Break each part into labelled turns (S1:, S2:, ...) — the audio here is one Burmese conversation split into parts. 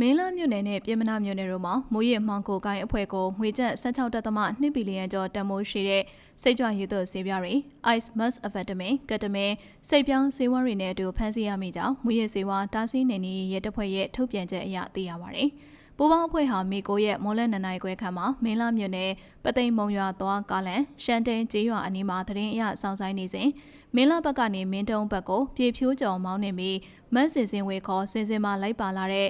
S1: မင်းလာမြို့နယ်နဲ့ပြည်မနာမြို့နယ်တို့မှာမိုးရမှောင်ကိုကိုင်းအဖွဲ့ကိုငွေကျပ်16.2ဘီလီယံကျော်တန်ဖိုးရှိတဲ့စိတ်ကြွရည်သွဆေးပြားတွေ Ice Mus Amphetamine, Ketamine စိတ်ပြောင်းဆေးဝါးတွေနဲ့အတူဖမ်းဆီးရမိကြောင်းမူရည်ဆေးဝါးတားဆီးနေနေရဲတပ်ဖွဲ့ရဲ့ထုတ်ပြန်ချက်အရသိရပါတယ်။ ပူပေါင်းအဖွဲ့ဟာမိကိုရဲ့မော်လက်နန်နိုင်ခွဲခန့်မှာမင်းလာမြို့နယ်ပသိမ်မုံရွာသွားကားလန်ရှန်တိန်ကျေးရွာအနီးမှာသတင်းအရစောင့်ဆိုင်နေစဉ်မင်းလာဘက်ကနေမင်းတုံးဘက်ကိုပြေဖြိုးကြော်မောင်းနေပြီးမတ်စင်စင်ဝေခေါ်စင်စင်မှာလိုက်ပါလာတဲ့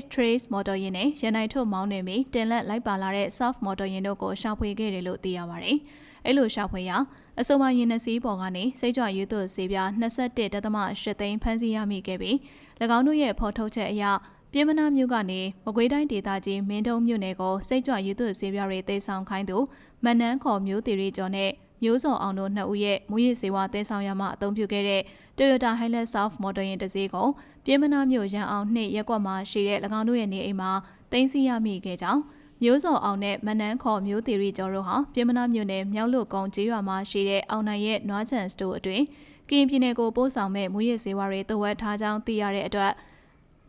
S1: H-Trace မော်တော်ယာဉ်နဲ့ရန်နိုင်ထုတ်မောင်းနေပြီးတင်လက်လိုက်ပါလာတဲ့ Surf မော်တော်ယာဉ်တို့ကိုရှာဖွေခဲ့တယ်လို့သိရပါတယ်။အဲ့လိုရှာဖွေရာအဆိုပါယာဉ်နှစီးပေါ်ကနေစိတ်ကြွရွသွဆေးပြား21.8သိန်းဖမ်းဆီးရမိခဲ့ပြီး၎င်းတို့ရဲ့ဖော်ထုတ်ချက်အရ ပြည်မနာမြို့ကနေမကွေးတိုင်းဒေသကြီးမင်းတုံးမြို့နယ်ကိုစိတ်ကြွရွသွဆေးပြားတွေတိတ်ဆောင်ခိုင်းသူမန်နန်းခေါ်မျိုးတီရီကျော်နဲ့မျိုးစုံအောင်တို့နှစ်ဦးရဲ့မူရည်စေဝါတဲဆောင်ရမှအသုံးပြုခဲ့တဲ့ Toyota Hilux South မော်တော်ယာဉ်တစ်စီးကိုပြည်မနာမြို့ရန်အောင်နှင့်ရက်ကွက်မှာရှိတဲ့၎င်းတို့ရဲ့နေအိမ်မှာတင်စီရမိခဲ့ကြောင်းမျိုးစုံအောင်နဲ့မနန်းခေါ်မျိုးတီရီကျော်တို့ဟာပြည်မနာမြို့နယ်မြောက်လွတ်ကုန်းကျေးရွာမှာရှိတဲ့အောင်နိုင်ရဲ့နွားချန်စတိုအတွင်းကရင်ပြည်နယ်ကိုပို့ဆောင်မဲ့မူရည်စေဝါတွေတဝက်ထားကြောင်းသိရတဲ့အတွက်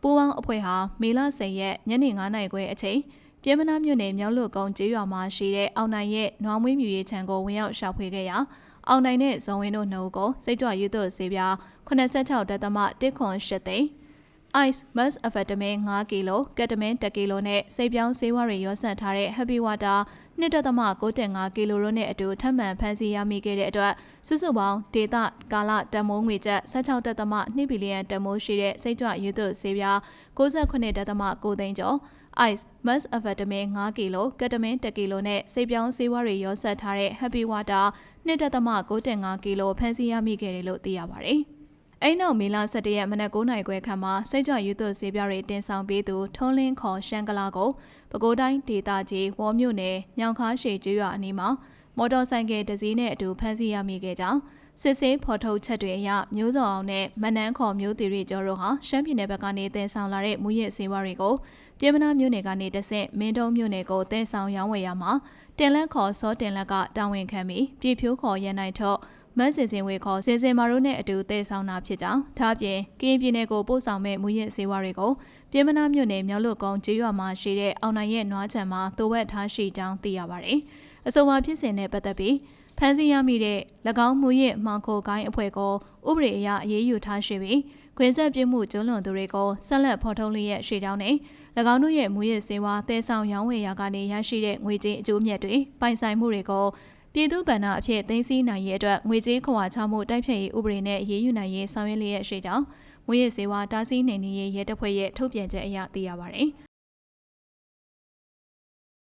S1: ပူးပေါင်းအဖွဲ့ဟာမေလ10ရက်ညနေ9:00နာရီခွဲအချိန်ပြည်မနာမြို့နယ်မြောက်လွတ်ကုန်းကျေးရွာမှာရှိတဲ့အောင်နိုင်ရဲ့နွားမွေးမြူရေးခြံကိုဝင်ရောက်ရှာဖွေခဲ့ရာအောင်နိုင်နဲ့ဇုံဝင်းတို့နှစ်ဦးကိုစိတ်ကြွရွသွဆေးပြား86ဒသမ1ခွန်8သိန်း ice mus amphetamine 5ကီလို ketamine 1ကီလိုနဲ့စိတ်ပြောင်းဆေးဝါးတွေရောစပ်ထားတဲ့ happy water 2.95ကီလိုတို့နဲ့အတူထပ်မံဖမ်းဆီးရမိခဲ့တဲ့အတွက်စုစုပေါင်းဒေတာကာလတန်မိုးငွေကျပ်16.2ဘီလီယံတန်မိုးရှိတဲ့စိတ်ကြွရွသွဆေးပြား69.9သိန်းကျော် ice mus amphetamine 5ကီလို ketamine 1ကီလိုနဲ့စိတ်ပြောင်းဆေးဝါးတွေရောစပ်ထားတဲ့ happy water 2.95ကီလိုဖမ်းဆီးရမိခဲ့တယ်လို့သိရပါတယ်။ အဲ့နောက်မေလ17ရက်မနက်9:00နာရီခွဲခန့်မှာစိတ်ကြွရွသွဆေးပြားတွေတင်ဆောင်ပေးသူထုံးလင်းခေါ်ရှန်ကလာကိုပဲခူးတိုင်းဒေသကြီးဝေါ်မြို့နယ်ညောင်ခါရှေကျွော်အနီးမှာမော်တော်ဆိုင်ကယ်တစ်စီးနဲ့အတူဖမ်းဆီးရမိခဲ့ကြောင်းစစ်ဆေးဖော်ထုတ်ချက်တွေအရမျိုးစောအောင်နဲ့မနန်းခေါ်မျိုးတီရီကျော်တို့ဟာရှမ်းပြည်နယ်ဘက်ကနေတင်ဆောင်လာတဲ့မူရစ်ဆေးဝါးတွေကိုပြည်မနာမြို့နယ်ကနေတဆင့်မင်းတုံးမြို့နယ်ကိုတင်ဆောင်ရောင်းဝယ်ရမှာတင်လက်ခေါ်စောတင်လက်ကတာဝန်ခံပြီးပြည်ဖြိုးခေါ်ရန်နိုင်ထော့ မတ်စင်စင်ဝေခေါ်စင်စင်မာတို့နဲ့အတူတည်ဆောင်တာဖြစ်ကြောင်းဒါအပြင်ကရင်ပြည်နယ်ကိုပို့ဆောင်မဲ့မူရစ်ဆေးဝါးတွေကိုပြည်မနာမြို့နယ်မြောက်လွတ်ကုန်းကျေးရွာမှာရှိတဲ့အောင်နိုင်ရဲ့နွားချံမှာတိုးဝက်ထားရှိကြောင်းသိရပါတယ်။အဆိုပါဖြစ်စဉ်နဲ့ပတ်သက်ပြီးဖမ်းဆီးရမိတဲ့၎င်းမူရစ်မှောင်ခိုကိုင်းအဖွဲ့ကိုဥပဒေအရအရေးယူထားရှိပြီးခွင့်ဆက်ပြမှုကျူးလွန်သူတွေကိုဆက်လက်ဖော်ထုတ်လျက်ရှိကြောင်းနဲ့၎င်းတို့ရဲ့မူရစ်စေဝါတဲဆောင်ရောင်းဝယ်ရာကနေရရှိတဲ့ငွေကြေးအကျိုးမြတ်တွေပိုင်ဆိုင်မှုတွေကို ပြည်သူ့ဗဏ္ဍာအဖြစ်သိမ်းဆည်းနိုင်ရေးအတွက်ငွေကြေးခွာချမှုတိုက်ဖြတ်ရေးဥပဒေနဲ့ရေးယူနိုင်ရေးဆောင်ရွက်လျက်ရှိကြောင်းမူရစ်စေဝါတားဆီးနေနေရေးရဲတပ်ဖွဲ့ရဲ့ထုတ်ပြန်ချက်အရသိရပါတယ်။